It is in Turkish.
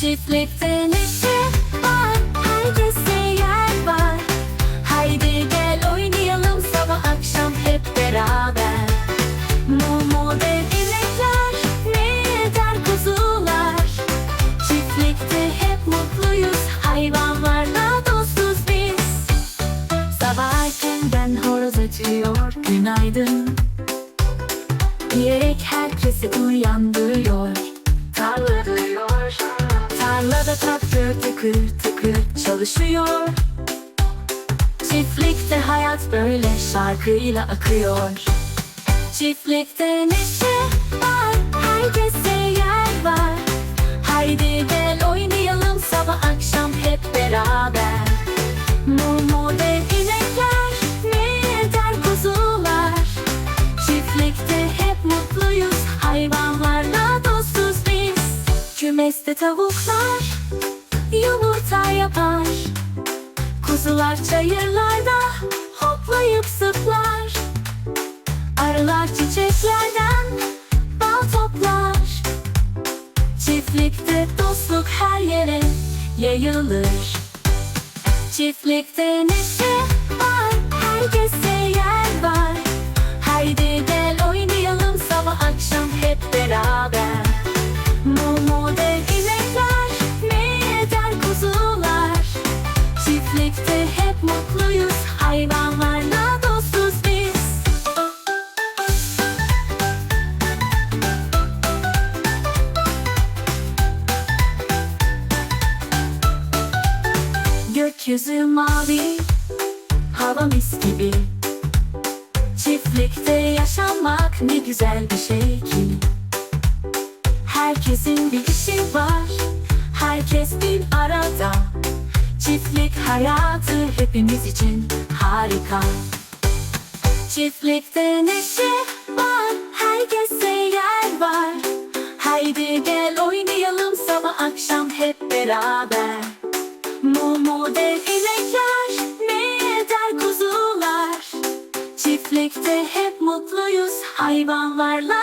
Çiftlikte neşe var, herkese yer var. Haydi gel oynayalım sabah akşam hep beraber. Mumu dev inekler, ne kuzular. Çiftlikte hep mutluyuz, hayvanlarla dostuz biz. Sabah erkenden horoz ötüyor, günaydın. Diyerek herkesi uyandırıyor. Tarlada traktör tıkır tıkır çalışıyor. Çiftlikte hayat böyle şarkıyla akıyor. Çiftlikte neşe var, herkese Kümeste tavuklar yumurta yapar. Kuzular çayırlarda hoplayıp zıplar. Arılar çiçeklerden bal toplar. Çiftlikte dostluk her yere yayılır. Çiftlikte neşe Gökyüzü mavi, hava mis gibi. Çiftlikte yaşamak ne güzel bir şey ki. Herkesin bir işi var, herkes bir arada. Çiftlik hayatı hepimiz için harika. Çiftlikte neşe var, herkese yer var. Haydi gel oynayalım sabah akşam hep beraber. İnekler, ne eder kuzular. Çiftlikte hep mutluyuz, hayvanlarla